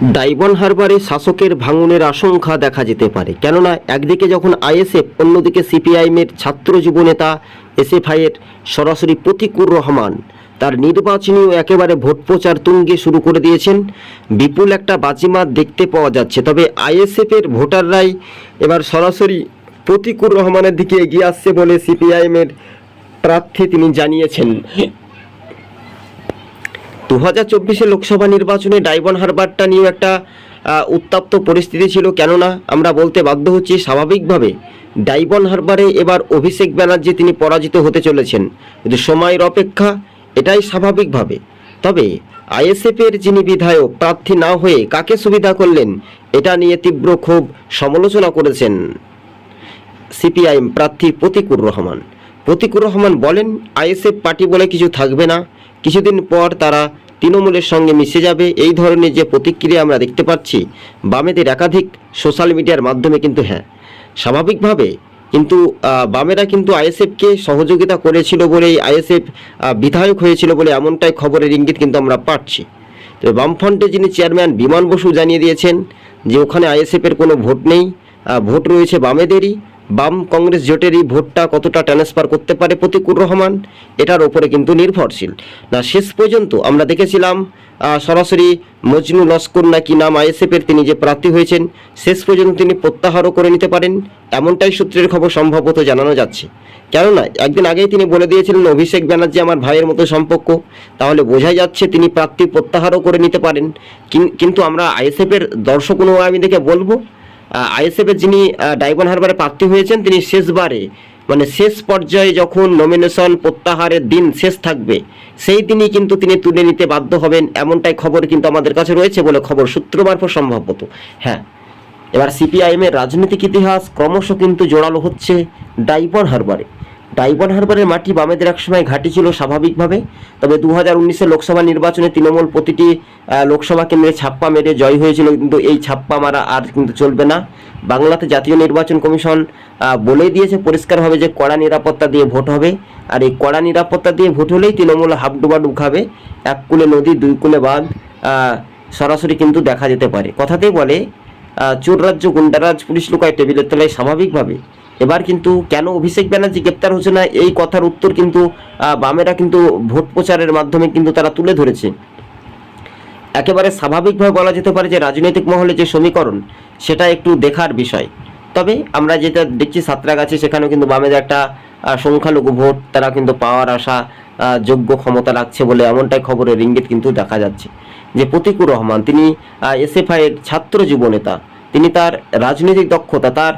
ডাইবন হারবারে শাসকের ভাঙনের আশঙ্কা দেখা যেতে পারে। কেননা, একদিকে যখন আইএসএফ, অন্যদিকে সিপিআইএমের ছাত্র যুবনেতা এসএফআইয়ের সরাসরি প্রতিকুর রহমান তার নির্বাচনীয় একেবারে ভোট প্রচার তুঙ্গে শুরু করে দিয়েছেন। বিপুল একটা বাজিমাত দেখতে পাওয়া যাচ্ছে। তবে আইএসএফের ভোটাররাই এবার সরাসরি প্রতিকুর রহমানের দিকে এগিয়ে আসছে বলে সিপিআইএমের প্রার্থী তিনি জানিয়েছেন। দু হাজার চব্বিশে লোকসভা নির্বাচনে ডাইবন হারবারটা নিয়েও একটা উত্তপ্ত পরিস্থিতি ছিল। কেননা আমরা বলতে বাধ্য হচ্ছি, স্বাভাবিকভাবে ডাইবন হারবারে এবার অভিষেক ব্যানার্জি তিনি পরাজিত হতে চলেছেন। কিন্তু সময়ের অপেক্ষা এটাই স্বাভাবিকভাবে। তবে আইএসএফের যিনি বিধায়ক, প্রার্থী না হয়ে কাকে সুবিধা করলেন, এটা নিয়ে তীব্র ক্ষোভ সমালোচনা করেছেন সিপিআইএম প্রার্থী প্রতিকুর রহমান। প্রতিকুর রহমান বলেন, আইএসএফ পার্টি বলে কিছু থাকবে না। কিছুদিন পর তারা তৃণমূলের সঙ্গে মিশে যাবে। এই ধরনের যে প্রতিক্রিয়া আমরা দেখতে পাচ্ছি, বামেদের একাধিক সোশ্যাল মিডিয়ার মাধ্যমে কিন্তু হ্যাঁ স্বাভাবিকভাবে কিন্তু বামেরা কিন্তু আইএসএফকে সহযোগিতা করেছিল বলেই, আইএসএফ বিধায়ক হয়েছিল বলে এমনটাই খবরের ইঙ্গিত কিন্তু আমরা পাচ্ছি। তবে বামফ্রন্টে যিনি চেয়ারম্যান বিমান বসু জানিয়ে দিয়েছেন যে ওখানে আইএসএফের কোনো ভোট নেই ভোট রয়েছে বামেদেরই। বাম কংগ্রেস জোটেরই ভোটটা কতটা ট্রান্সফার করতে পারে প্রতিকুর রহমান? এটার ওপরে কিন্তু নির্ভরশীল। না, শেষ পর্যন্ত আমরা দেখেছিলাম সরাসরি মজনু লস্কর নাকি নাম আইএসএফের তিনি যে প্রার্থী হয়েছেন, শেষ পর্যন্ত তিনি প্রত্যাহারও করে নিতে পারেন। এমনটাই সূত্রের খবর সম্ভবত জানানো যাচ্ছে। কেননা, একদিন আগেই তিনি বলে দিয়েছিলেন, অভিষেক ব্যানার্জি আমার ভাইয়ের মতো সম্পর্ক। তাহলে বোঝাই যাচ্ছে তিনি প্রার্থী প্রত্যাহারও করে নিতে পারেন। কিন- কিন্তু আমরা আইএসএফের দর্শক অনুগামী দেখে বলব আইএসএফের যিনি ডাইবন হারবারে প্রার্থী হয়েছেন, তিনি শেষবারে মানে শেষ পর্যায়ে যখন নমিনেশন প্রত্যাহারের দিন শেষ থাকবে, সেই দিনই কিন্তু তিনি তুলে নিতে বাধ্য হবেন, এমনটাই খবর কিন্তু আমাদের কাছে রয়েছে বলে খবর সূত্র মারফত সম্ভবত। হ্যাঁ এবার সিপিআইএম এর রাজনৈতিক ইতিহাস ক্রমশ কিন্তু জোরালো হচ্ছে ডাইবন হারবারে। ডাইবন হারবারের মাটি বামেদের একসময় ঘাঁটি ছিল স্বাভাবিকভাবে, তবে দু হাজার লোকসভা নির্বাচনে তৃণমূল প্রতিটি লোকসভা কেন্দ্রে ছাপ্পা মেরে জয় হয়েছিল, কিন্তু এই ছাপ্পা মারা আর কিন্তু চলবে না। বাংলাতে জাতীয় নির্বাচন কমিশন বলেই দিয়েছে পরিষ্কারভাবে যে কড়া নিরাপত্তা দিয়ে ভোট হবে, আর এই কড়া নিরাপত্তা দিয়ে ভোট হলেই তৃণমূল হাবডুবাডুব খাবে, এক কুলে নদী, দুই কুলে বাঁধ সরাসরি কিন্তু দেখা যেতে পারে। কথাতেই বলে চোর রাজ্য, গুন্ডারাজ, পুলিশ লুকায় টেবিলের তলায় স্বাভাবিকভাবে এবার কিন্তু কেন অভিষেক ব্যানার্জি গ্রেপ্তার হচ্ছে না, এই কথার উত্তর কিন্তু বামেরা কিন্তু ভোট প্রচারের মাধ্যমে কিন্তু তারা তুলে ধরেছে। একেবারে স্বাভাবিকভাবে বলা যেতে পারে যে রাজনৈতিক মহলে যে সমীকরণ, সেটা একটু দেখার বিষয়। তবে আমরা যেটা দেখছি সাঁতরাগাছি, সেখানেও কিন্তু বামেদের একটা সংখ্যালঘু ভোট তারা কিন্তু পাওয়ার আশা যোগ্য ক্ষমতা রাখছে বলে এমনটাই খবরের ইঙ্গিত কিন্তু দেখা যাচ্ছে। যে প্রতিকুর রহমান, তিনি এসএফআই এর ছাত্র যুবনেতা তিনি তার রাজনৈতিক দক্ষতা, তার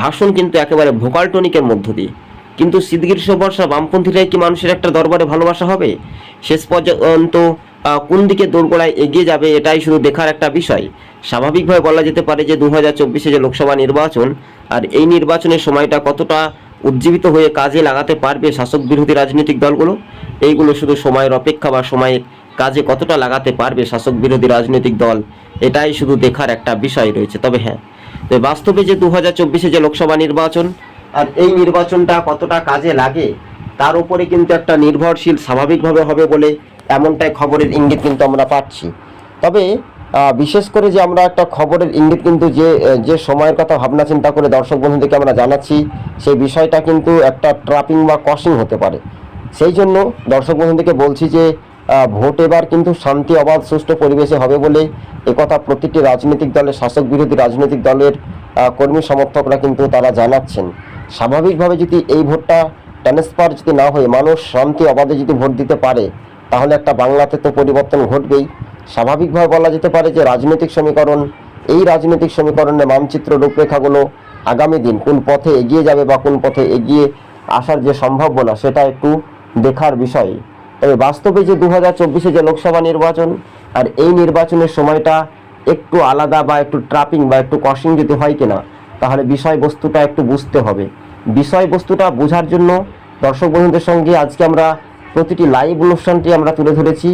ভাষণ কিন্তু একেবারে ভোকাল টনিকের মধ্য দিয়ে। কিন্তু শীতগ্রীষ্ম বর্ষা বামপন্থীরাই কি মানুষের একটা দরবারে ভালোবাসা হবে? শেষ পর্যন্ত কোন দিকে দোরগোড়ায় এগিয়ে যাবে এটাই শুধু দেখার একটা বিষয়। স্বাভাবিকভাবে বলা যেতে পারে যে দু হাজার চব্বিশে যে লোকসভা নির্বাচন, আর এই নির্বাচনের সময়টা কতটা উজ্জীবিত হয়ে কাজে লাগাতে পারবে শাসক বিরোধী রাজনৈতিক দলগুলো? এইগুলো শুধু সময়ের অপেক্ষা বা সময়ের কাজে কতটা লাগাতে পারবে শাসক বিরোধী রাজনৈতিক দল? এটাই শুধু দেখার একটা বিষয় রয়েছে, তবে হ্যাঁ। তো বাস্তবে যে দু হাজার যে লোকসভা নির্বাচন আর এই নির্বাচনটা কতটা কাজে লাগে, তার উপরে কিন্তু একটা নির্ভরশীল স্বাভাবিকভাবে হবে বলে এমনটাই খবরের ইঙ্গিত কিন্তু আমরা পাচ্ছি। তবে বিশেষ করে যে আমরা একটা খবরের ইঙ্গিত কিন্তু যে যে সময়ের কথা ভাবনা চিন্তা করে দর্শক বন্ধুদেরকে আমরা জানাচ্ছি, সেই বিষয়টা কিন্তু একটা ট্রাপিং বা কসিং হতে পারে। সেই জন্য দর্শক বন্ধুদেরকে বলছি যে ভোট এবার কিন্তু শান্তি, অবাধ, সুষ্ঠু পরিবেশে হবে বলে একথা প্রতিটি রাজনৈতিক দলের শাসক বিরোধী রাজনৈতিক দলের কর্মী সমর্থকরা কিন্তু তারা জানাচ্ছেন। স্বাভাবিকভাবে যদি এই ভোটটা ট্রান্সফার যদি না হয়ে মানুষ শান্তি, অবাধে যদি ভোট দিতে পারে, তাহলে একটা বাংলাতে তো পরিবর্তন ঘটবেই। স্বাভাবিকভাবে বলা যেতে পারে যে রাজনৈতিক সমীকরণ, এই রাজনৈতিক সমীকরণের মানচিত্র রূপরেখাগুলো আগামী দিন কোন পথে এগিয়ে যাবে বা কোন পথে এগিয়ে আসার যে সম্ভাবনা, সেটা একটু দেখার বিষয়। তবে বাস্তবে যে দু হাজার চব্বিশে যে লোকসভা নির্বাচন আর এই নির্বাচনের সময়টা একটু আলাদা বা একটু ট্রাপিং বা একটু কশিং যদি হয় কিনা, তাহলে বিষয়বস্তুটা একটু বুঝতে হবে। বিষয়বস্তুটা বোঝার জন্য দর্শক বন্ধুদের সঙ্গে আজকে আমরা প্রতিটি লাইভ অনুষ্ঠানটি আমরা তুলে ধরেছি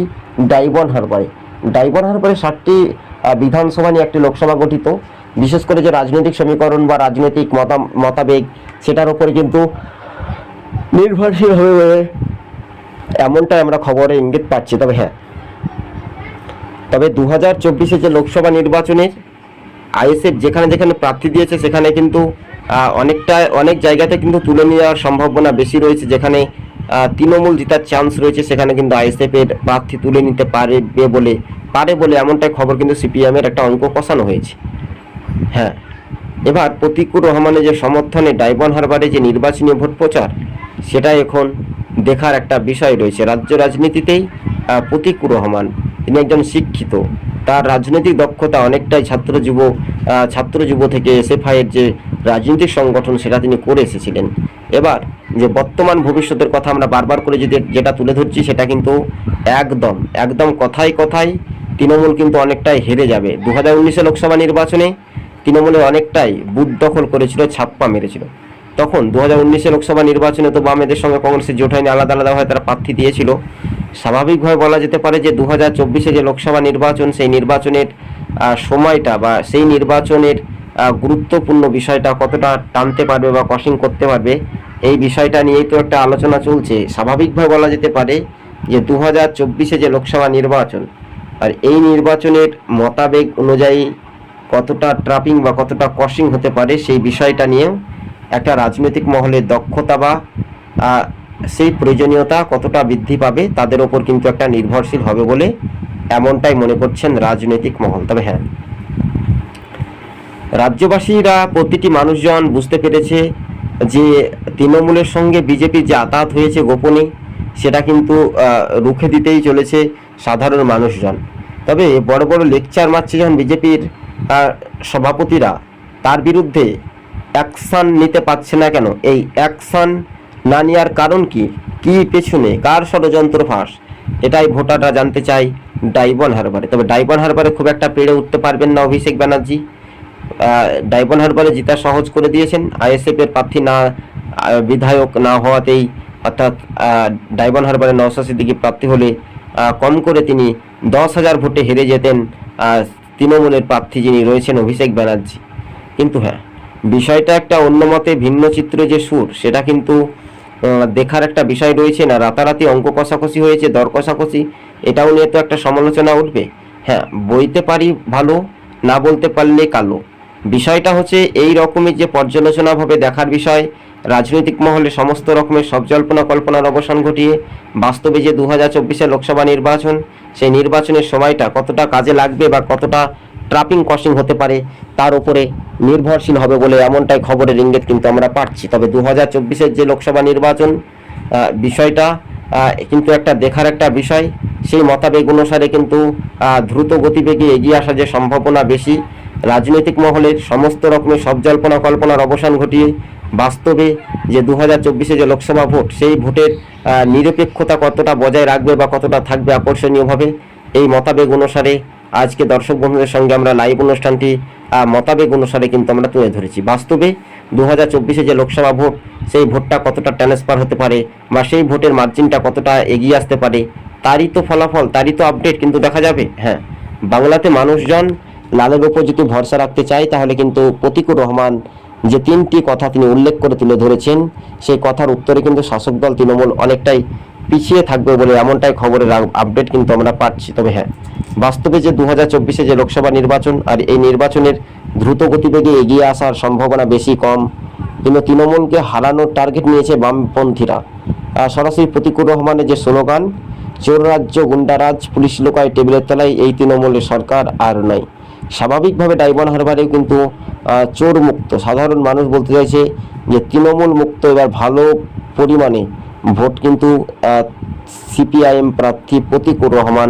ডাইবন হারবারে ডাইবন হারবারে ষাটটি বিধানসভা নিয়ে একটি লোকসভা গঠিত। বিশেষ করে যে রাজনৈতিক সমীকরণ বা রাজনৈতিক মতা মতাবেগ, সেটার উপরে কিন্তু নির্ভরশীল হবে এমনটাই আমরা খবরে ইঙ্গিত পাচ্ছি, তবে হ্যাঁ। তবে দু হাজার চব্বিশে যে লোকসভা নির্বাচনের আইএসএফ যেখানে যেখানে প্রার্থী দিয়েছে, সেখানে কিন্তু অনেকটা, অনেক জায়গাতে কিন্তু তুলে নেওয়ার সম্ভাবনা বেশি রয়েছে। যেখানে তৃণমূল জেতার চান্স রয়েছে, সেখানে কিন্তু আইএসএফ এর প্রার্থী তুলে নিতে পারবে বলে, পারে বলে এমনটাই খবর কিন্তু সিপিএম এর একটা অঙ্ক কষানো হয়েছে। হ্যাঁ এবার প্রতিকুর রহমানের যে সমর্থনে ডাইবন হারবারে যে নির্বাচনী ভোট প্রচার সেটা এখন দেখার একটা বিষয় রয়েছে। রাজ্য রাজনীতিতেই প্রতিকুর রহমান। তিনি একজন শিক্ষিত। তার রাজনৈতিক দক্ষতা অনেকটাই ছাত্র যুব ছাত্র যুব থেকে এসএফআই এর যে রাজনৈতিক সংগঠন, সেটা তিনি করে এসেছিলেন। এবার যে বর্তমান ভবিষ্যতের কথা আমরা বারবার করে যদি যেটা তুলে ধরছি, সেটা কিন্তু একদম একদম কথায় কথায় তৃণমূল কিন্তু অনেকটাই হেরে যাবে। দু হাজার লোকসভা নির্বাচনে তৃণমূলে অনেকটাই বুথ দখল করেছিল, ছাপ্পা মেরেছিল। তখন দু হাজার লোকসভা নির্বাচনে তো বামেদের সঙ্গে কংগ্রেসের জোট হয়নি, আলাদা আলাদাভাবে তারা প্রার্থী দিয়েছিল। স্বাভাবিকভাবে বলা যেতে পারে যে দু হাজার যে লোকসভা নির্বাচন, সেই নির্বাচনের সময়টা বা সেই নির্বাচনের গুরুত্বপূর্ণ বিষয়টা কতটা টানতে পারবে বা ক্রসিং করতে পারবে, এই বিষয়টা নিয়েই তো একটা আলোচনা চলছে। স্বাভাবিকভাবে বলা যেতে পারে যে দু হাজার যে লোকসভা নির্বাচন, আর এই নির্বাচনের মতাবেগ অনুযায়ী কতটা ট্রাপিং বা কতটা ক্রসিং হতে পারে সেই বিষয়টা নিয়েও একটা রাজনৈতিক মহলের দক্ষতা বা সেই প্রয়োজনীয়তা কতটা বৃদ্ধি পাবে তাদের ওপর কিন্তু একটা নির্ভরশীল হবে বলে এমনটাই মনে করছেন রাজনৈতিক মহল। তবে হ্যাঁ রাজ্যবাসীরা প্রতিটি মানুষজন বুঝতে পেরেছে যে তৃণমূলের সঙ্গে বিজেপির যে আতাত হয়েছে গোপনে, সেটা কিন্তু রুখে দিতেই চলেছে সাধারণ মানুষজন। তবে বড় বড় লেকচার মারছে যখন বিজেপির সভাপতিরা, তার বিরুদ্ধে অ্যাকশন নিতে পারছে না কেন? এই অ্যাকশন না নেওয়ার কারণ কি? কি পেছনে? কার ষড়যন্ত্র ফাঁস এটাই ভোটাররা জানতে চায় ডাইবন হারবারে। তবে ডাইবন হারবারে খুব একটা পেরে উঠতে পারবেন না অভিষেক ব্যানার্জি। ডাইবন হারবারে জিতা সহজ করে দিয়েছেন। আইএসএফ এর প্রার্থী না বিধায়ক না হওয়াতেই অর্থাৎ ডাইবন হারবারে নওশা সিদ্দিকি প্রার্থী হলে কম করে তিনি দশ হাজার ভোটে হেরে যেতেন তৃণমূলের প্রার্থী যিনি রয়েছেন অভিষেক ব্যানার্জি। কিন্তু হ্যাঁ বিষয়টা একটা অন্য মতে ভিন্ন চিত্র যে সুর, সেটা কিন্তু দেখার একটা বিষয় রয়েছে না। রাতারাতি অঙ্ক কষাকষি হয়েছে, দর কষাকষি, এটাও নিয়ে তো একটা সমালোচনা উঠবে। হ্যাঁ বইতে পারি ভালো, না বলতে পারলে কালো। বিষয়টা হচ্ছে এই রকমের যে পর্যালোচনাভাবে দেখার বিষয়, রাজনৈতিক মহলে সমস্ত রকমের সব জল্পনা কল্পনার অবসান ঘটিয়ে, বাস্তবে যে দু হাজার চব্বিশে লোকসভা নির্বাচন, সেই নির্বাচনের সময়টা কতটা কাজে লাগবে বা কতটা ট্রাপিং কস্টিং হতে পারে, তার উপরে নির্ভরশীল হবে বলে এমনটাই খবরের ইঙ্গিত কিন্তু আমরা পাচ্ছি। তবে দু হাজার যে লোকসভা নির্বাচন বিষয়টা কিন্তু একটা দেখার একটা বিষয়, সেই মতাবেগ অনুসারে কিন্তু দ্রুত গতিবেগে এগিয়ে আসার যে সম্ভাবনা বেশি, রাজনৈতিক মহলের সমস্ত রকমের সব জল্পনা কল্পনার অবসান ঘটিয়ে বাস্তবে যে দু হাজার যে লোকসভা ভোট, সেই ভোটের নিরপেক্ষতা কতটা বজায় রাখবে বা কতটা থাকবে আকর্ষণীয়ভাবে, এই মতাবেগ অনুসারে আজকে দর্শক বন্ধুদের সঙ্গে আমরা লাইভ অনুষ্ঠানটি মতাবেগ অনুসারে কিন্তু আমরা তুলে ধরেছি। বাস্তবে দু হাজার যে লোকসভা ভোট, সেই ভোটটা কতটা ট্রান্সফার হতে পারে বা সেই ভোটের মার্জিনটা কতটা এগিয়ে আসতে পারে, তারই তো ফলাফল, তারই তো আপডেট কিন্তু দেখা যাবে। হ্যাঁ বাংলাতে মানুষজন লালের ওপর যদি ভরসা রাখতে চায়, তাহলে কিন্তু প্রতিকুর রহমান যে তিনটি কথা তিনি উল্লেখ করে তুলে ধরেছেন, সেই কথার উত্তরে কিন্তু শাসক দল তৃণমূল অনেকটাই পিছিয়ে থাকবে বলে এমনটাই খবরের আপ- আপডেট কিন্তু আমরা পাচ্ছি। তবে হ্যাঁ বাস্তবে যে দু হাজার যে লোকসভা নির্বাচন আর এই নির্বাচনের দ্রুত গতিবেগে এগিয়ে আসার সম্ভাবনা বেশি কম, কিন্তু তৃণমূলকে হারানোর টার্গেট নিয়েছে বামপন্থীরা। সরাসরি প্রতিকুর রহমানের যে স্লোগান, চোর রাজ্য গুন্ডারাজ পুলিশ লোকায় টেবিলের তলায়, এই তৃণমূলের সরকার আর নাই। স্বাভাবিকভাবে ডাইবন হারবারেও কিন্তু চোর মুক্ত। সাধারণ মানুষ বলতে চাইছে যে তৃণমূল মুক্ত, এবার ভালো পরিমাণে। ভোট কিন্তু সিপিআইএম প্রার্থী প্রতিকুর রহমান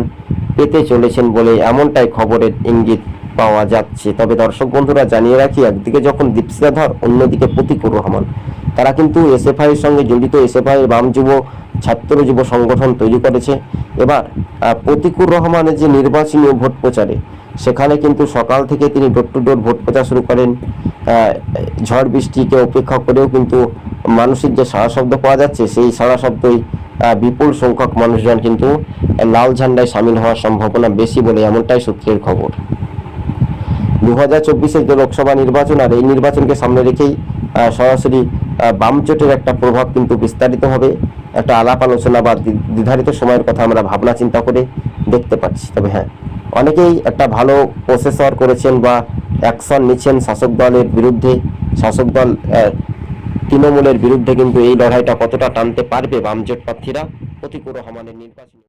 পেতে চলেছেন বলে এমনটাই খবরের ইঙ্গিত পাওয়া যাচ্ছে। তবে দর্শক বন্ধুরা, জানিয়ে রাখি, একদিকে যখন দীপশিতা ধর অন্যদিকে প্রতিকুর রহমান। তারা কিন্তু এসএফআই এর সঙ্গে জড়িত এসএফআই বাম যুব, ছাত্র যুব সংগঠন তৈরি করেছে। এবার প্রতিকুর রহমানের যে নির্বাচনী ভোট প্রচারে, সেখানে কিন্তু সকাল থেকে তিনি ডোর টু ডোর ভোট প্রচার শুরু করেন। ঝড় বৃষ্টিকে উপেক্ষা করেও কিন্তু মানুষের যে সাড়া শব্দ পাওয়া যাচ্ছে, সেই সাড়া শব্দই বিপুল সংখ্যক মানুষজন কিন্তু লাল ঝান্ডায় সামিল হওয়ার সম্ভাবনা বেশি বলে এমনটাই সূত্রের খবর। দু হাজার চব্বিশের যে লোকসভা নির্বাচন আর এই নির্বাচনকে সামনে রেখেই সরাসরি আহ, বাম জোটের একটা প্রভাব কিন্তু বিস্তারিত হবে। একটা আলাপ আলোচনা বা নির্ধারিত সময়ের কথা আমরা ভাবনা চিন্তা করে দেখতে পাচ্ছি। তবে হ্যাঁ অনেকেই একটা ভালো প্রসেসর করেছেন বা অ্যাকশন নিচ্ছেন শাসক দলের বিরুদ্ধে। শাসক দল তৃণমূলের বিরুদ্ধে কিন্তু এই লড়াইটা কতটা টানতে পারবে বামজোট প্রার্থীরা? প্রতিকূল রহমানের নির্বাচন